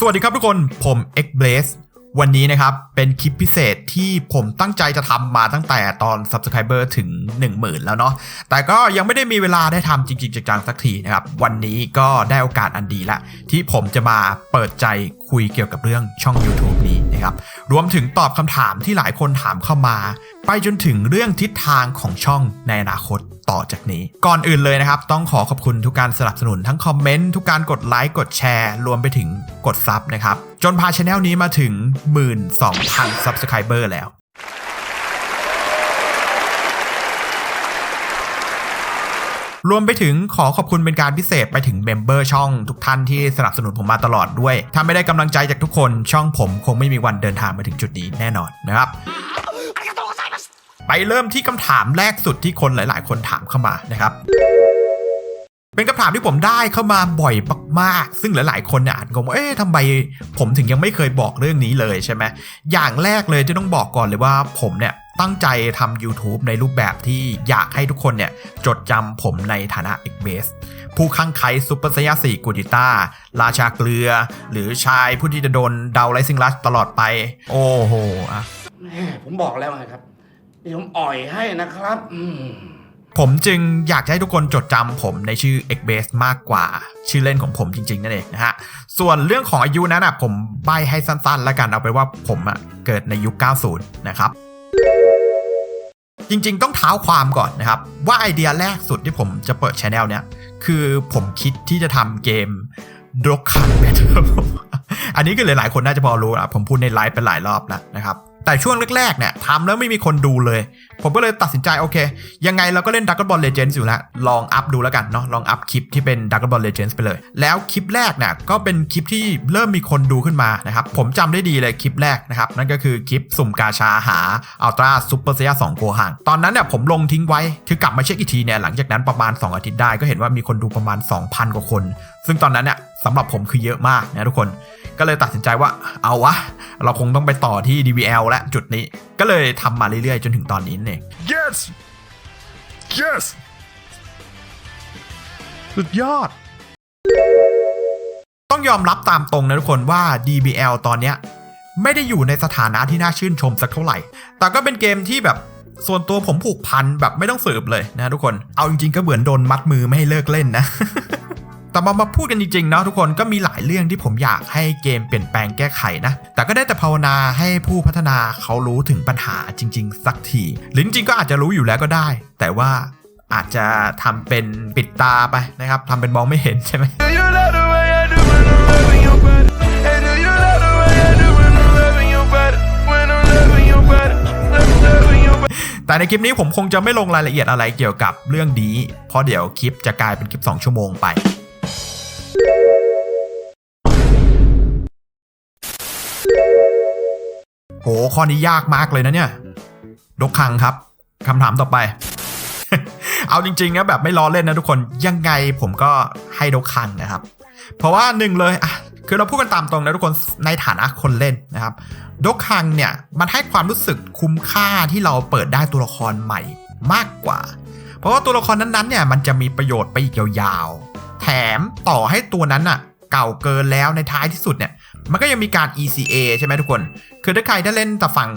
สวัสดีครับทุกคน ผม x b l a z e วันนี้นะครับ เป็นคลิปพิเศษที่ผมตั้งใจจะทำมาตั้งแต่ตอน Subscriber ถึง 10,000 แล้วเนาะ แต่ก็ยังไม่ได้มีเวลาได้ทำจริงๆจังๆสักทีนะครับ วันนี้ก็ได้โอกาสอันดีละ ที่ผมจะมาเปิดใจคุยเกี่ยวกับเรื่องช่อง YouTube นี้ นะครับรวมถึงตอบคำถามที่หลายคนถามเข้ามา ไปจนถึงเรื่องทิศทางของช่องในอนาคตต่อจากนี้ ก่อนอื่นเลยนะครับ ต้องขอขอบคุณทุกการสนับสนุนทั้งคอมเมนต์ทุกการกดไลค์กดแชร์ รวมไปถึงกดซับนะครับ จนพาชแนลนี้มาถึง 12,000 Subscriber แล้ว รวมไปถึงขอขอบคุณเป็นการพิเศษไปถึงเมมเบอร์ช่องทุกท่านที่สนับสนุนผมมาตลอดด้วย ถ้าไม่ได้กำลังใจจากทุกคนช่องผมคงไม่มีวันเดินทางมาถึงจุดนี้แน่นอนนะครับไปเริ่มที่คำถามแรกสุดที่คนหลาย ๆ คนถามเข้ามานะครับ เป็นคำถามที่ผมได้เข้ามาบ่อยมากๆ ซึ่งหลาย ๆ คนเนี่ยอาจงงว่าเอ๊ะทำไมผมถึงยังไม่เคยบอกเรื่องนี้เลยใช่ไหมอย่างแรกเลยที่ต้องบอกก่อนเลยว่าผมเนี่ย ตั้งใจทำ YouTube ในรูปแบบที่อยากให้ทุกคนเนี่ย จดจำผมในฐานะ x b a s ผู้ข้างไคซุปเปอร์สยาสีกูดิต้า ราชาเกลือ หรือชายผู้ที่จะโดนเดาไลซิงลัสตลอดไป โอ้โหอะแม่ผมบอกแล้วไงครับเดี๋ยวผมอ่อยให้นะครับอืมผมจึงอยากจะให้ทุกคนจดจำผมในชื่อ x b a s e มากกว่า ชื่อเล่นของผมจริง ๆ นั่นเองนะฮะ ส่วนเรื่องของอายุนั้นอะผมใบให้สั้นๆ แล้วกันเอาไปว่าผมอะเกิดในยุค 90 นะครับ จริงๆ ต้องเท้าความก่อนนะครับ ว่าไอเดียแรกสุดที่ผมจะเปิดช anel เนี้ยคือผมคิดที่จะทำเกมดรกคันเบทอันนี้ก็หลายๆคนน่าจะพอรู้นะผมพูดในไลฟ์ไปหลายรอบแล้วนะครับ แต่ช่วงแรกๆเนี่ยทำแล้วไม่มีคนดูเลย ผมก็เลยตัดสินใจโอเค ยังไงเราก็เล่น Dragon Ball Legends อยู่แล้ว ลองอัพดูแล้วกันเนาะลองอัพคลิปที่เป็น Dragon Ball Legends ไปเลย แล้วคลิปแรกเนี่ยก็เป็นคลิปที่เริ่มมีคนดูขึ้นมานะครับผมจำได้ดีเลยคลิปแรกนะครับนั่นก็คือคลิปสุ่มกาชาหาอัลตร้าซูเปอร์เซีย2โกหังตอนนั้นเนี่ยผมลงทิ้งไว้คือกลับมาเช็คอีกทีเนี่ยหลังจากนั้นประมาณ 2 อาทิตย์ได้ก็เห็นว่ามีคนดูประมาณ 2,000 กว่าคน ซึ่งตอนนั้นเนี่ยสำหรับผมคือเยอะมากนะทุกคน ก็เลยตัดสินใจว่าเอาวะ เราคงต้องไปต่อที่ DVL และจุดนี้ ก็เลยทำมาเรื่อยๆ จนถึงตอนนี้นั่นเอง Yes Yes สุดยอด ต้องยอมรับตามตรงนะทุกคนว่า DBL ตอนเนี้ยไม่ได้อยู่ในสถานะที่น่าชื่นชมสักเท่าไหร่ แต่ก็เป็นเกมที่แบบส่วนตัวผมผูกพันแบบไม่ต้องสืบเลยนะทุกคน เอาจริงๆก็เหมือนโดนมัดมือไม่ให้เลิกเล่นนะ แต่มามาพูดกันจริงๆนะทุกคนก็มีหลายเรื่องที่ผมอยากให้เกมเปลี่ยนแปลงแก้ไขนะ แต่ก็ได้แต่ภาวนาให้ผู้พัฒนาเขารู้ถึงปัญหาจริง ๆ สักทีหรือจริงๆก็อาจจะรู้อยู่แล้วก็ได้ แต่ว่าอาจจะทำเป็นปิดตาไปนะครับทำเป็นมองไม่เห็นใช่ไหม Do you love the way I do when I'm loving your body? And do you love the way I do when I'm loving your body? When I'm loving your body, loving, loving your body. แต่ในคลิปนี้ผมคงจะไม่ลงรายละเอียดอะไรเกี่ยวกับเรื่องนี้ เพราะเดี๋ยวคลิปจะกลายเป็นคลิป 2 ชั่วโมงไป โห ข้อนี้ยากมากเลยนะเนี่ยดกคังครับคำถามต่อไป เอาจริงๆนะแบบไม่ล้อเล่นนะทุกคน ยังไงผมก็ให้ดกคังนะครับ เพราะว่าหนึ่งเลยอะคือเราพูดกันตามตรงนะทุกคนในฐานะคนเล่นนะครับดกคังเนี่ยมันให้ความรู้สึกคุ้มค่าที่เราเปิดได้ตัวละครใหม่มากกว่า เพราะว่าตัวละครนั้นๆเนี่ยมันจะมีประโยชน์ไปอีกยาว แถมต่อให้ตัวนั้นอะเก่าเกินแล้วในท้ายที่สุดเนี่ย มันก็ยังมีการ ECA ใช่ไหมทุกคน คือถ้าใครถ้าเล่นแต่ฝั่ง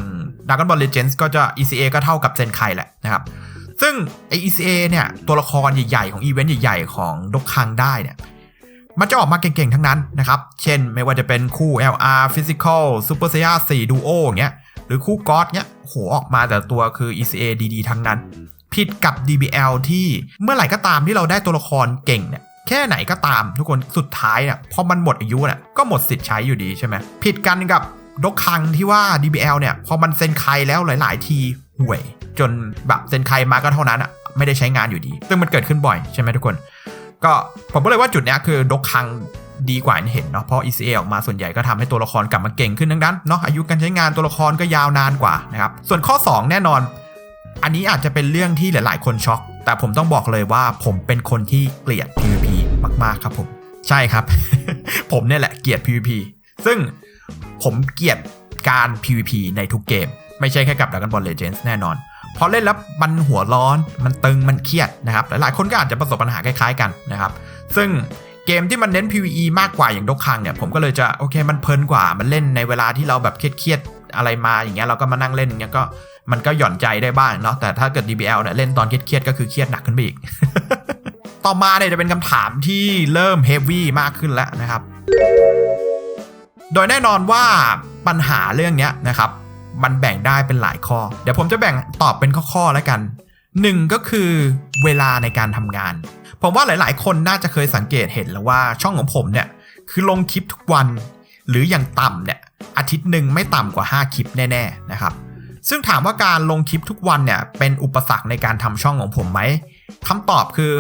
Dragon Ball Legends ก็จะ ECA ก็เท่ากับเซนไคแหละนะครับ ซึ่งไอ ECA เนี่ย ตัวละครใหญ่ๆ ของอีเวนต์ใหญ่ๆ ของดกคังได้เนี่ย มันจะออกมาเก่งๆ ทั้งนั้นนะครับ เช่นไม่ว่าจะเป็นคู่ LR Physical Super Saiyan 4 Duo อย่างเงี้ย หรือคู่ God เงี้ย โหออกมาแต่ตัวคือ ECA ดีๆ ทั้งนั้น ผิดกับ DBL ที่เมื่อไหร่ก็ตามที่เราได้ตัวละครเก่งเนี่ย แค่ไหนก็ตามทุกคนสุดท้ายเนี่ยพอมันหมดอายุเนี่ยก็หมดสิทธิ์ใช้อยู่ดีใช่ไหมผิดกันกับดกคังที่ว่า DBL เนี่ยพอมันเซ็นใครแล้วหลาย ๆ ทีห่วย จนแบบเซ็นใครมาก็เท่านั้นอะไม่ได้ใช้งานอยู่ดี ซึ่งมันเกิดขึ้นบ่อยใช่ไหมทุกคน ก็ผมก็เลยว่าจุดเนี้ยคือดกคังดีกว่าเห็นเนาะเพราะ ECA ออกมาส่วนใหญ่ก็ทำให้ตัวละครกลับมาเก่งขึ้นทั้งนั้นเนาะอายุการใช้งานตัวละครก็ยาวนานกว่านะครับส่วนข้อ 2 แน่นอน อันนี้อาจจะเป็นเรื่องที่หลาย ๆ คนช็อก แต่ผมต้องบอกเลยว่าผมเป็นคนที่เกลียด PVP มากๆครับผม ใช่ครับ ผมเนี่ยแหละเกลียด PVP ซึ่งผมเกลียดการ PVP ในทุกเกม ไม่ใช่แค่กับ Dragon Ball Legends แน่นอนพอเล่นแล้วมันหัวร้อน มันตึง มันเครียดนะครับ หลายๆ คนก็อาจจะประสบปัญหาคล้ายๆกันนะครับ ซึ่งเกมที่มันเน้น PVE มากกว่าอย่างดกคังเนี่ย ผมก็เลยจะโอเค มันเพลินกว่า มันเล่นในเวลาที่เราแบบเครียดๆอะไรมาอย่างเงี้ย เราก็มานั่งเล่นอย่างเงี้ยก็มันก็หย่อนใจได้บ้างเนาะ แต่ถ้าเกิด DBL เนี่ยเล่นตอนเครียดๆก็คือเครียดหนักขึ้นไปอีก ต่อมาเนี่ยจะเป็นคำถามที่เริ่มเฮฟวี่มากขึ้นแล้วนะครับ โดยแน่นอนว่าปัญหาเรื่องนี้นะครับ มันแบ่งได้เป็นหลายข้อ เดี๋ยวผมจะแบ่งตอบเป็นข้อๆแล้วกันหนึ่งก็คือเวลาในการทำงาน ผมว่าหลายๆ คนน่าจะเคยสังเกตเห็นแล้วว่าช่องของผมเนี่ยคือลงคลิปทุกวัน หรืออย่างต่ำเนี่ยอาทิตย์หนึ่งไม่ต่ำกว่า 5 คลิปแน่ๆนะครับ ซึ่งถามว่าการลงคลิปทุกวันเนี่ยเป็นอุปสรรคในการทำช่องของผมไหมคำตอบคือ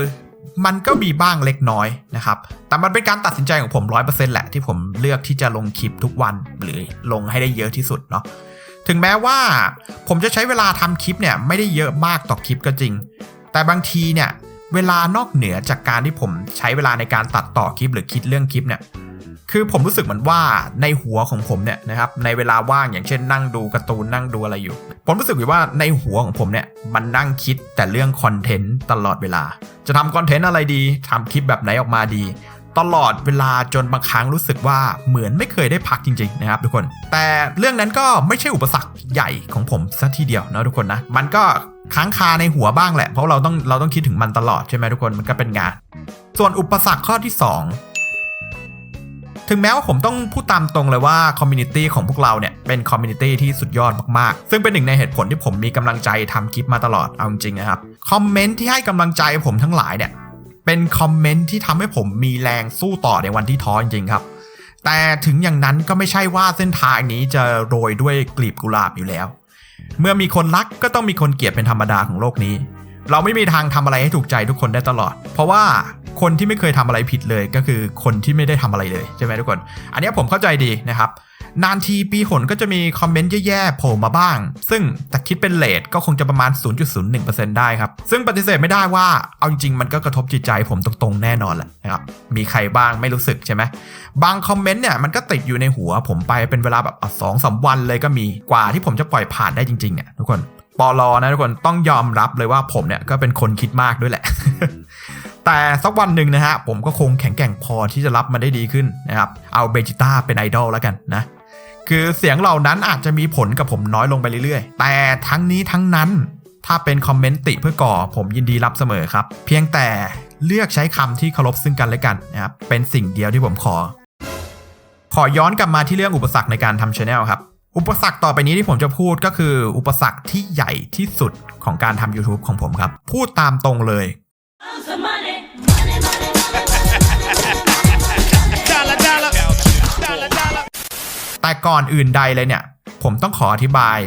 มันก็มีบ้างเล็กน้อยนะครับ แต่มันเป็นการตัดสินใจของผม 100%แหละที่ผมเลือกที่จะลงคลิปทุกวันหรือลงให้ได้เยอะที่สุดเนาะ ถึงแม้ว่าผมจะใช้เวลาทำคลิปเนี่ยไม่ได้เยอะมากต่อคลิปก็จริง แต่บางทีเนี่ยเวลานอกเหนือจากการที่ผมใช้เวลาในการตัดต่อคลิปหรือคิดเรื่องคลิปเนี่ย คือผมรู้สึกเหมือนว่าในหัวของผมเนี่ยนะครับในเวลาว่างอย่างเช่นนั่งดูการ์ตูนนั่งดูอะไรอยู่ ผมรู้สึกว่าในหัวของผมเนี่ยมันนั่งคิดแต่เรื่องคอนเทนต์ตลอดเวลา จะทำคอนเทนต์อะไรดีทำคลิปแบบไหนออกมาดีตลอดเวลาจนบางครั้งรู้สึกว่าเหมือนไม่เคยได้พักจริงๆนะครับทุกคน แต่เรื่องนั้นก็ไม่ใช่อุปสรรคใหญ่ของผมซะทีเดียวนะทุกคนนะ มันก็ค้างคาในหัวบ้างแหละ เพราะเราต้องเราต้องคิดถึงมันตลอดใช่ไหมทุกคนมันก็เป็นงาน ส่วนอุปสรรคข้อที่ 2 ถึงแม้ว่าผมต้องพูดตามตรงเลยว่าคอมมูนิตี้ของพวกเราเนี่ยเป็นคอมมูนิตี้ที่สุดยอดมากๆ ซึ่งเป็นหนึ่งในเหตุผลที่ผมมีกำลังใจทำคลิปมาตลอดเอาจริงนะครับคอมเมนต์ที่ให้กำลังใจผมทั้งหลายเนี่ยเป็นคอมเมนต์ที่ทำให้ผมมีแรงสู้ต่อในวันที่ท้อจริงครับแต่ถึงอย่างนั้นก็ไม่ใช่ว่าเส้นทางนี้จะโรยด้วยกลีบกุหลาบอยู่แล้ว เมื่อมีคนรักก็ต้องมีคนเกลียดเป็นธรรมดาของโลกนี้ เราไม่มีทางทำอะไรให้ถูกใจทุกคนได้ตลอด เพราะว่า คนที่ไม่เคยทำอะไรผิดเลยก็คือคนที่ไม่ได้ทำอะไรเลยใช่ไหมทุกคน อันนี้ผมเข้าใจดีนะครับ นานทีปีหนก็จะมีคอมเมนต์แย่ๆโผล่มาบ้าง ซึ่งแต่คิดเป็นเลทก็คงจะประมาณ 0.01%ได้ครับ ซึ่งปฏิเสธไม่ได้ว่าเอาจริงๆมันก็กระทบจิตใจผมตรงๆแน่นอนแหละนะครับ มีใครบ้างไม่รู้สึกใช่ไหมบางคอมเมนต์เนี่ยมันก็ติดอยู่ในหัวผมไปเป็นเวลาแบบสองสามวันเลยก็มีกว่าที่ผมจะปล่อยผ่านได้จริงๆเนี่ยทุกคนปลอนะทุกคนต้องยอมรับเลยว่าผมเนี่ยก็เป็นคนคิดมากด้วยแหละ แต่สักวันหนึ่งนะฮะผมก็คงแข็งแกร่งพอที่จะรับมันได้ดีขึ้นนะครับเอาเบจิต้าเป็นไอดอลแล้วกันนะคือเสียงเหล่านั้นอาจจะมีผลกับผมน้อยลงไปเรื่อยๆ แต่ทั้งนี้ทั้งนั้นถ้าเป็นคอมเมนต์ติเพื่อก่อผมยินดีรับเสมอครับ เพียงแต่เลือกใช้คำที่เคารพซึ่งกันและกันนะครับเป็นสิ่งเดียวที่ผมขอ ขอย้อนกลับมาที่เรื่องอุปสรรคในการทำช anel ครับอุปสรรคต่อไปนี้ที่ผมจะพูดก็คืออุปสรรคที่ใหญ่ที่สุดของการทำ YouTube ของผมครับ พูดตามตรงเลย แต่ก่อนอื่นใดเลยเนี่ย ผมต้องขออธิบาย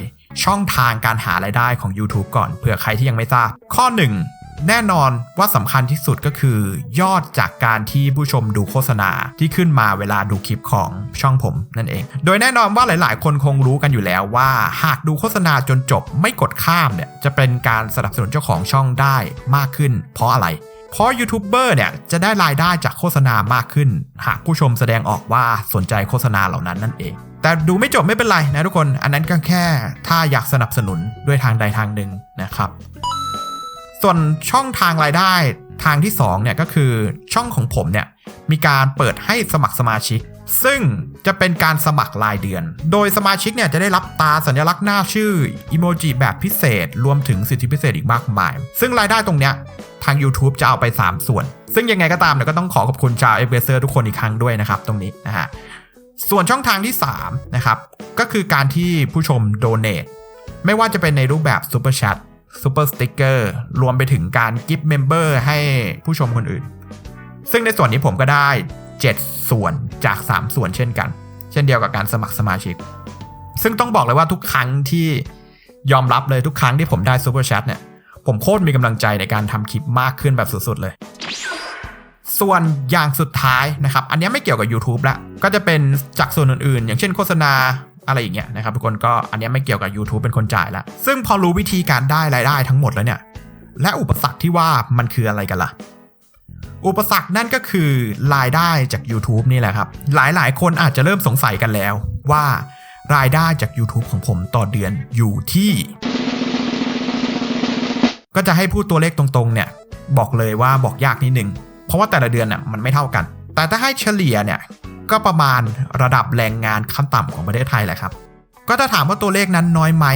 ช่องทางการหารายได้ของ YouTube ก่อนเผื่อใครที่ยังไม่ทราบ ข้อ 1 แน่นอนว่าสำคัญที่สุดก็คือ ยอดจากการที่ผู้ชมดูโฆษณาที่ขึ้นมาเวลาดูคลิปของช่องผมนั่นเอง โดยแน่นอนว่าหลาย ๆ คนคงรู้กันอยู่แล้วว่า หากดูโฆษณาจนจบไม่กดข้ามเนี่ยจะเป็นการสนับสนุนเจ้าของช่องได้มากขึ้น เพราะอะไร เพราะยูทูบเบอร์เนี่ยจะได้รายได้จากโฆษณามากขึ้น หากผู้ชมแสดงออกว่าสนใจโฆษณาเหล่านั้นนั่นเอง แต่ดูไม่จบไม่เป็นไรนะทุกคน อันนั้นก็แค่ถ้าอยากสนับสนุนด้วยทางใดทางหนึ่งนะครับ ส่วนช่องทางรายได้ ทางที่2เนี่ยก็คือช่องของผมเนี่ยมีการเปิดให้สมัครสมาชิก ซึ่งจะเป็นการสมัครรายเดือน โดยสมาชิกเนี่ยจะได้รับตาสัญลักษณ์หน้าชื่ออีโมจิแบบพิเศษ รวมถึงสิทธิพิเศษอีกมากมาย ซึ่งรายได้ตรงเนี้ยทาง YouTube จะเอาไป 3 ส่วน ซึ่งยังไงก็ตามเนี่ยก็ต้องขอขอบคุณชาวเอเวอร์ทุกคนอีกครั้งด้วยนะครับตรงนี้นะฮะส่วนช่องทางที่3นะครับก็คือการที่ผู้ชมโดเน a t ไม่ว่าจะเป็นในรูปแบบ Super Chat Super Sticker รวมไปถึงการกิฟต์เมมเบอร์ให้ผู้ชมคนอื่น ซึ่งในส่วนนี้ผมก็ได้ 7 ส่วนจาก 3 ส่วนเช่นกัน เช่นเดียวกับการสมัครสมาชิก ซึ่งต้องบอกเลยว่าทุกครั้งที่ยอมรับเลยทุกครั้งที่ผมได้ Super Chat เนี่ย ผมโคตรมีกำลังใจในการทำคลิปมากขึ้นแบบสุดๆเลย ส่วนอย่างสุดท้ายนะครับ อันนี้ไม่เกี่ยวกับ YouTube ละก็จะเป็นจากส่วนอื่นๆ อย่างเช่นโฆษณา อะไรอย่างเงี้ยนะครับทุกคนก็อันนี้ไม่เกี่ยวกับ YouTube เป็นคนจ่ายละซึ่งพอรู้วิธีการได้รายได้ทั้งหมดแล้วเนี่ย และอุปสรรคที่ว่ามันคืออะไรกันล่ะ อุปสรรคนั่นก็คือรายได้จาก YouTube นี่แหละครับ หลายๆ คนอาจจะเริ่มสงสัยกันแล้วว่ารายได้จาก YouTube ของผมต่อเดือนอยู่ที่ ก็จะให้พูดตัวเลขตรงๆเนี่ยบอกเลยว่าบอกยากนิดนึง เพราะว่าแต่ละเดือนน่ะมันไม่เท่ากัน แต่ถ้าให้เฉลี่ยเนี่ย ก็ประมาณระดับแรงงานขั้นต่ำของประเทศไทยแหละครับ ก็ถ้าถามว่าตัวเลขนั้นน้อยไหม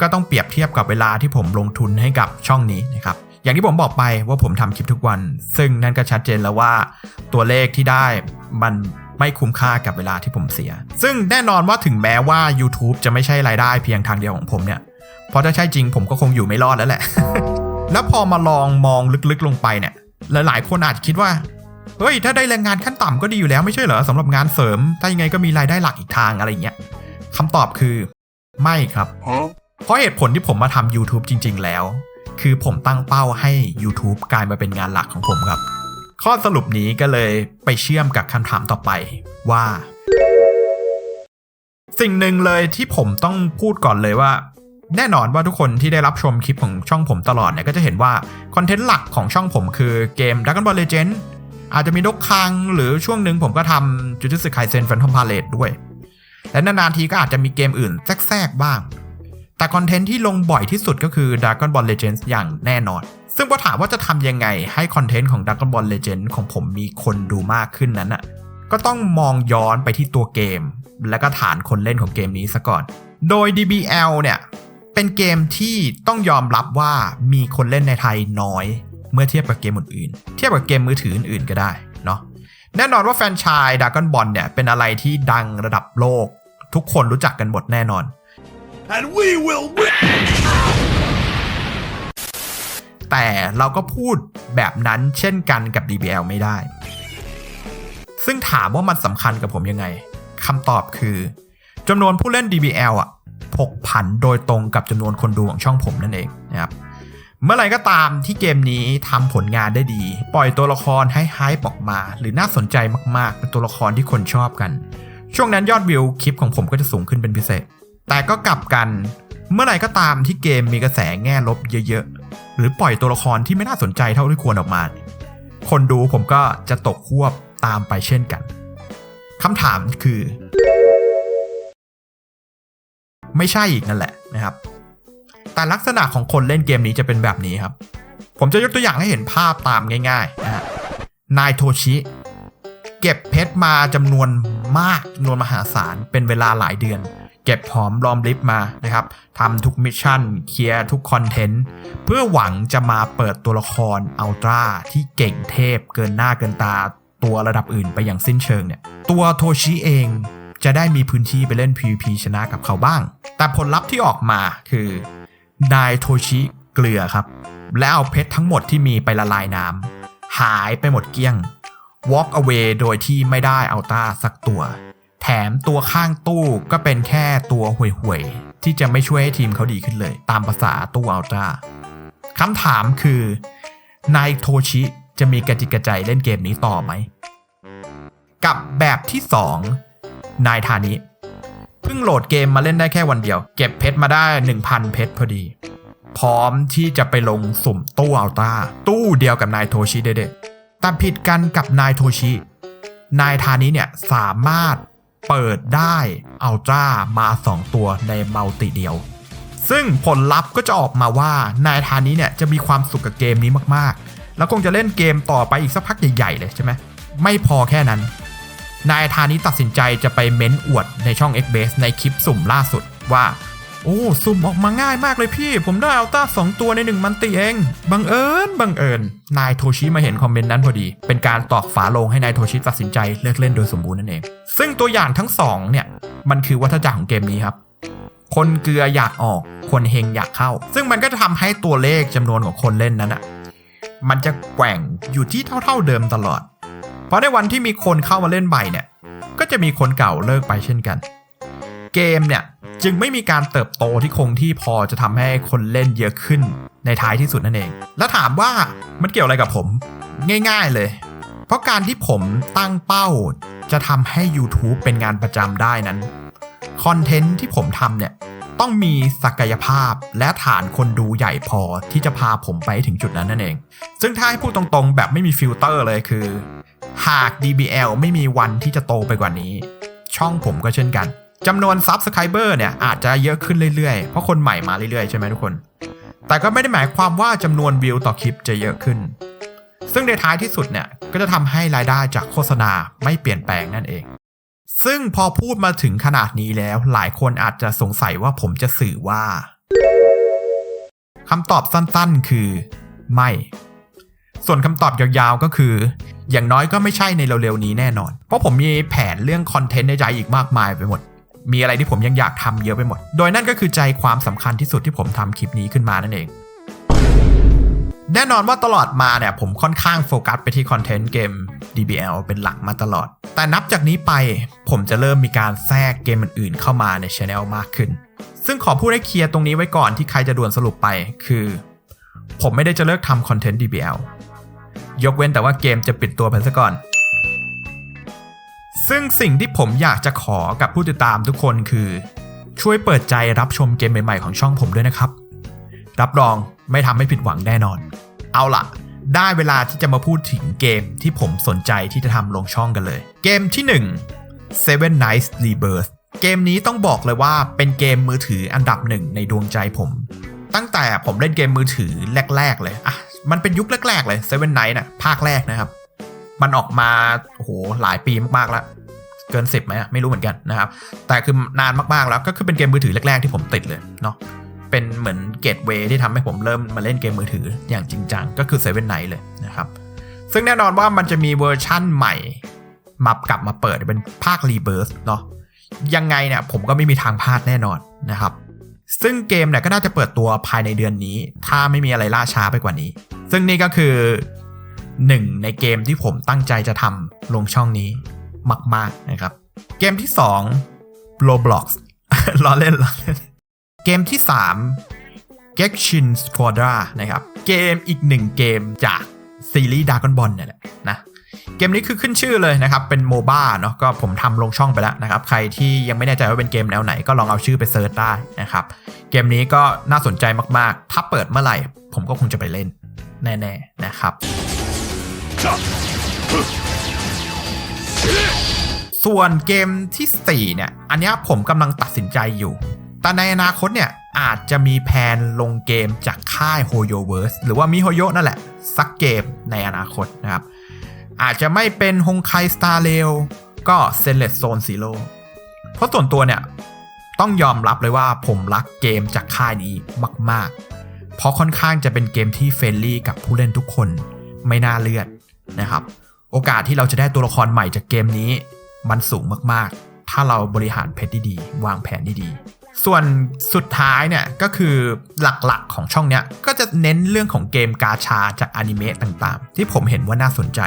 ก็ต้องเปรียบเทียบกับเวลาที่ผมลงทุนให้กับช่องนี้นะครับ อย่างที่ผมบอกไปว่าผมทำคลิปทุกวัน ซึ่งนั่นก็ชัดเจนแล้วว่าตัวเลขที่ได้มันไม่คุ้มค่ากับเวลาที่ผมเสีย ซึ่งแน่นอนว่าถึงแม้ว่า YouTube จะไม่ใช่รายได้เพียงทางเดียวของผมเนี่ย เพราะถ้าใช่จริงผมก็คงอยู่ไม่รอดแล้วแหละ แล้วพอมาลองมองลึกๆลงไปเนี่ย หลายๆคนอาจจะคิดว่า เฮ้ย ถ้าได้แรงงานขั้นต่ำก็ดีอยู่แล้วไม่ใช่เหรอสำหรับงานเสริม ถ้ายังไงก็มีรายได้หลักอีกทางอะไรอย่างเงี้ยคำตอบคือไม่ครับ เพราะเหตุผลที่ผมมาทำ YouTube จริง ๆ แล้ว คือผมตั้งเป้าให้ YouTube กลายมาเป็นงานหลักของผมครับ ข้อสรุปนี้ก็เลยไปเชื่อมกับคำถามต่อไปว่า สิ่งหนึ่งเลยที่ผมต้องพูดก่อนเลยว่า แน่นอนว่าทุกคนที่ได้รับชมคลิปของช่องผมตลอดเนี่ยก็จะเห็นว่าคอนเทนต์หลักของช่องผมคือเกม Dragon Ball Legends อาจจะมีดกคังหรือช่วงหนึ่งผมก็ทำจูจูสึไคเซนแฟนทอมพาเลตด้วย และนานๆทีก็อาจจะมีเกมอื่นแทรกๆบ้าง แต่คอนเทนต์ที่ลงบ่อยที่สุดก็คือ Dragon Ball Legends อย่างแน่นอน ซึ่งพอถามว่าจะทำยังไงให้คอนเทนต์ของ Dragon Ball Legends ของผมมีคนดูมากขึ้นนั้นอะก็ต้องมองย้อนไปที่ตัวเกม และก็ฐานคนเล่นของเกมนี้ซะก่อน โดย DBL เนี่ยเป็นเกมที่ต้องยอมรับว่ามีคนเล่นในไทยน้อย เมื่อเทียบกับเกมอื่นๆ เทียบกับเกมมือถืออื่นๆก็ได้เนาะแน่นอนว่าแฟรนไชายดากอนบอลเนี่ยเป็นอะไรที่ดังระดับโลก ทุกคนรู้จักกันหมดแน่นอน And we will win! แต่เราก็พูดแบบนั้นเช่นกันกับ DBL ไม่ได้ ซึ่งถามว่ามันสำคัญกับผมยังไงคำตอบคือจำนวนผู้เล่น DBL อะผกผันโดยตรงกับจำนวนคนดูของช่องผมนั่นเองนะครับ เมื่อไรก็ตามที่เกมนี้ทำผลงานได้ดี ปล่อยตัวละครให้ไฮป์ออกมา หรือน่าสนใจมากๆ เป็นตัวละครที่คนชอบกัน ช่วงนั้นยอดวิวคลิปของผมก็จะสูงขึ้นเป็นพิเศษ แต่ก็กลับกัน เมื่อไรก็ตามที่เกมมีกระแสแง่ลบเยอะๆ หรือปล่อยตัวละครที่ไม่น่าสนใจเท่าที่ควรออกมา คนดูผมก็จะตกควบตามไปเช่นกันคำถามคือ ไม่ใช่อีกนั่นแหละนะครับ แต่ลักษณะของคนเล่นเกมนี้จะเป็นแบบนี้ครับ ผมจะยกตัวอย่างให้เห็นภาพตามง่ายๆนะฮะนายโทชิ เก็บเพชรมาจำนวนมากจำนวนมหาศาลเป็นเวลาหลายเดือน เก็บหอมรอมริบมานะครับทำทุกมิชชั่น เคลียร์ทุกคอนเทนต์ เพื่อหวังจะมาเปิดตัวละครอัลตร้าที่เก่งเทพเกินหน้าเกินตาตัวระดับอื่นไปอย่างสิ้นเชิงเนี่ย ตัวโทชิเองจะได้มีพื้นที่ไปเล่น PVP ชนะกับเขาบ้าง แต่ผลลัพธ์ที่ออกมาคือ นายโทชิเกลือครับ แล้วเอาเพชรทั้งหมดที่มีไปละลายน้ำหายไปหมดเกลี้ยง walk away โดยที่ไม่ได้เอาต้าสักตัว แถมตัวข้างตู้ก็เป็นแค่ตัวห่วยๆ ที่จะไม่ช่วยให้ทีมเขาดีขึ้นเลย ตามภาษาตู้อัลตราคำถามคือนายโทชิจะมีกระจิกกระใจเล่นเกมนี้ต่อไหม กับแบบที่ 2 นายธานิ เพิ่งโหลดเกมมาเล่นได้แค่วันเดียว เก็บเพชรมาได้ 1,000 เพชรพอดี พร้อมที่จะไปลงสุ่มตู้อัลต้า ตู้เดียวกับนายโทชิเด็ดๆแต่ผิดกันกับนายโทชิ นายทานี้เนี่ยสามารถเปิดได้อัลต้ามา 2 ตัวในมัลติเดียว ซึ่งผลลัพธ์ก็จะออกมาว่านายทานี้เนี่ยจะมีความสุขกับเกมนี้มากๆ แล้วคงจะเล่นเกมต่อไปอีกสักพักใหญ่ๆเลยใช่ไหมไม่พอแค่นั้น นายธานิตัดสินใจจะไปเม้นอวดในช่อง x b a s e ในคลิปสุ่มล่าสุดว่า โอ้สุ่มออกมาง่ายมากเลยพี่ ผมได้อัลต้าสองตัวในหนึ่งมันติเอง บังเอิญบังเอิญ นายโทชิมาเห็นคอมเมนต์นั้นพอดี เป็นการตอกฝาลงให้นายโทชิตัดสินใจเลิกเล่นโดยสมบูรณ์นั่นเอง ซึ่งตัวอย่างทั้งสองเนี่ยมันคือวัฏจักรของเกมนี้ครับคนเกลืออยากออก คนเฮงอยากเข้า ซึ่งมันก็จะทำให้ตัวเลขจำนวนของคนเล่นนั้นอะ มันจะแกว่งอยู่ที่เท่า ๆเดิมตลอด เพราะในวันที่มีคนเข้ามาเล่นใหม่เนี่ย ก็จะมีคนเก่าเลิกไปเช่นกัน เกมเนี่ยจึงไม่มีการเติบโตที่คงที่พอจะทำให้คนเล่นเยอะขึ้นในท้ายที่สุดนั่นเอง แล้วถามว่ามันเกี่ยวอะไรกับผม ง่ายๆเลย เพราะการที่ผมตั้งเป้าจะทำให้ YouTube เป็นงานประจำได้นั้น คอนเทนต์ที่ผมทำเนี่ย ต้องมีศักยภาพและฐานคนดูใหญ่พอที่จะพาผมไปถึงจุดนั้นนั่นเอง ซึ่งถ้าให้พูดตรงๆ แบบไม่มีฟิลเตอร์เลยคือ หาก DBL ไม่มีวันที่จะโตไปกว่านี้ ช่องผมก็เช่นกันจำนวน Subscriber เนี่ยอาจจะเยอะขึ้นเรื่อยๆ เพราะคนใหม่มาเรื่อยๆ ใช่ไหมทุกคน แต่ก็ไม่ได้หมายความว่าจำนวนวิวต่อคลิปจะเยอะขึ้น ซึ่งในท้ายที่สุดเนี่ยก็จะทำให้รายได้จากโฆษณาไม่เปลี่ยนแปลงนั่นเอง ซึ่งพอพูดมาถึงขนาดนี้แล้ว หลายคนอาจจะสงสัยว่าผมจะสื่อว่าคำตอบสั้นๆ คือ ไม่ ส่วนคำตอบยาวๆก็คือ อย่างน้อยก็ไม่ใช่ในเร็วๆนี้แน่นอน เพราะผมมีแผนเรื่องคอนเทนต์ในใจอีกมากมายไปหมด มีอะไรที่ผมยังอยากทำเยอะไปหมด โดยนั่นก็คือใจความสำคัญที่สุดที่ผมทำคลิปนี้ขึ้นมานั่นเอง แน่นอนว่าตลอดมาเนี่ยผมค่อนข้างโฟกัสไปที่คอนเทนต์เกม DBL เป็นหลักมาตลอด แต่นับจากนี้ไปผมจะเริ่มมีการแทรกเกมอื่นๆเข้ามาในช anel มากขึ้น ซึ่งขอพูดให้เคลียร์ตรงนี้ไว้ก่อนที่ใครจะด่วนสรุปไปคือ ผมไม่ได้จะเลิกทำคอนเทนต์ DBL ยกเว้นแต่ว่าเกมจะปิดตัวไปซะก่อน ซึ่งสิ่งที่ผมอยากจะขอกับผู้ติดตามทุกคนคือ ช่วยเปิดใจรับชมเกมใหม่ๆของช่องผมด้วยนะครับ รับรองไม่ทำให้ผิดหวังแน่นอน เอาล่ะ ได้เวลาที่จะมาพูดถึงเกมที่ผมสนใจที่จะทำลงช่องกันเลย เกมที่ 1 Seven Nights Rebirth เกมนี้ต้องบอกเลยว่าเป็นเกมมือถืออันดับหนึ่งในดวงใจผม ตั้งแต่ผมเล่นเกมมือถือแรก ๆ เลยอะ มันเป็นยุคแรก ๆ เลย Seven Nights น่ะภาคแรกนะครับ มันออกมาโอ้โหหลายปีมากๆแล้ว เกิน10ไหมไม่รู้เหมือนกันนะครับ แต่คือนานมากๆแล้วก็คือเป็นเกมมือถือแรก ๆ ที่ผมติดเลยเนาะเป็นเหมือนเกตเวย์ที่ทำให้ผมเริ่มมาเล่นเกมมือถืออย่างจริงจังก็คือ Seven Nights เลยนะครับ ซึ่งแน่นอนว่ามันจะมีเวอร์ชั่นใหม่มากลับมาเปิดเป็นภาครีเบิร์สเนาะยังไงเนี่ยผมก็ไม่มีทางพลาดแน่นอนนะครับ ซึ่งเกมเนี่ยก็น่าจะเปิดตัวภายในเดือนนี้ ถ้าไม่มีอะไรล่าช้าไปกว่านี้ ซึ่งนี่ก็คือหนึ่งในเกมที่ผมตั้งใจจะทำลงช่องนี้มาก ๆ นะครับ เกมที่ 2 Roblox ล้อเล่นล้อเล่น เกมที่ 3 Genshin Squadra นะครับ เกมอีกหนึ่งเกมจากซีรีส์ Dragon Ball เนี่ยแหละนะ เกมนี้คือขึ้นชื่อเลยนะครับ เป็นโมบ้าเนาะก็ผมทำลงช่องไปแล้วนะครับ ใครที่ยังไม่แน่ใจว่าเป็นเกมแนวไหนก็ลองเอาชื่อไปเซิร์ชได้นะครับ เกมนี้ก็น่าสนใจมากๆ ถ้าเปิดเมื่อไหร่ ผมก็คงจะไปเล่นแน่ๆนะครับส่วนเกมทีสี่4 เนี่ย อันนี้ผมกำลังตัดสินใจอยู่ แต่ในอนาคตเนี่ย อาจจะมีแผนลงเกมจากค่าย HoYoverse หรือว่ามิโฮโยนั่นแหละ สักเกมในอนาคตนะครับ อาจจะไม่เป็นฮงไคสตาร์เรลก็เซนเลตโซนซีโร่เพราะส่วนตัวเนี่ย ต้องยอมรับเลยว่าผมรักเกมจากค่ายนี้มาก ๆ เพราะค่อนข้างจะเป็นเกมที่เฟรนลี่กับผู้เล่นทุกคนไม่น่าเลือดนะครับ โอกาสที่เราจะได้ตัวละครใหม่จากเกมนี้ มันสูงมากๆ ถ้าเราบริหารเพชรดีๆวางแผนดีๆ ส่วนสุดท้ายเนี่ยก็คือหลักๆของช่องเนี้ยก็จะเน้นเรื่องของเกมกาชาจากอนิเมะต่างๆ ที่ผมเห็นว่าน่าสนใจ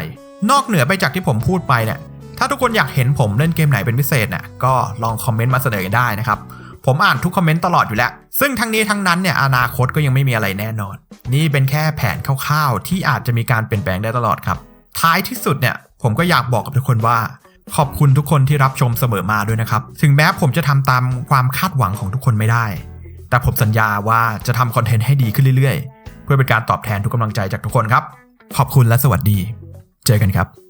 นอกเหนือไปจากที่ผมพูดไปเนี่ยถ้าทุกคนอยากเห็นผมเล่นเกมไหนเป็นพิเศษเนี่ยก็ลองคอมเมนต์มาเสนอกันได้นะครับ ผมอ่านทุกคอมเมนต์ตลอดอยู่แล้ว ซึ่งทั้งนี้ทั้งนั้นเนี่ยอนาคตก็ยังไม่มีอะไรแน่นอน นี่เป็นแค่แผนคร่าวๆ ที่อาจจะมีการเปลี่ยนแปลงได้ตลอดครับ ท้ายที่สุดเนี่ยผมก็อยากบอกกับทุกคนว่า ขอบคุณทุกคนที่รับชมเสมอมาด้วยนะครับ ถึงแม้ผมจะทำตามความคาดหวังของทุกคนไม่ได้ แต่ผมสัญญาว่าจะทำคอนเทนต์ให้ดีขึ้นเรื่อยๆ เพื่อเป็นการตอบแทนทุกกำลังใจจากทุกคนครับ ขอบคุณและสวัสดี เจอกันครับ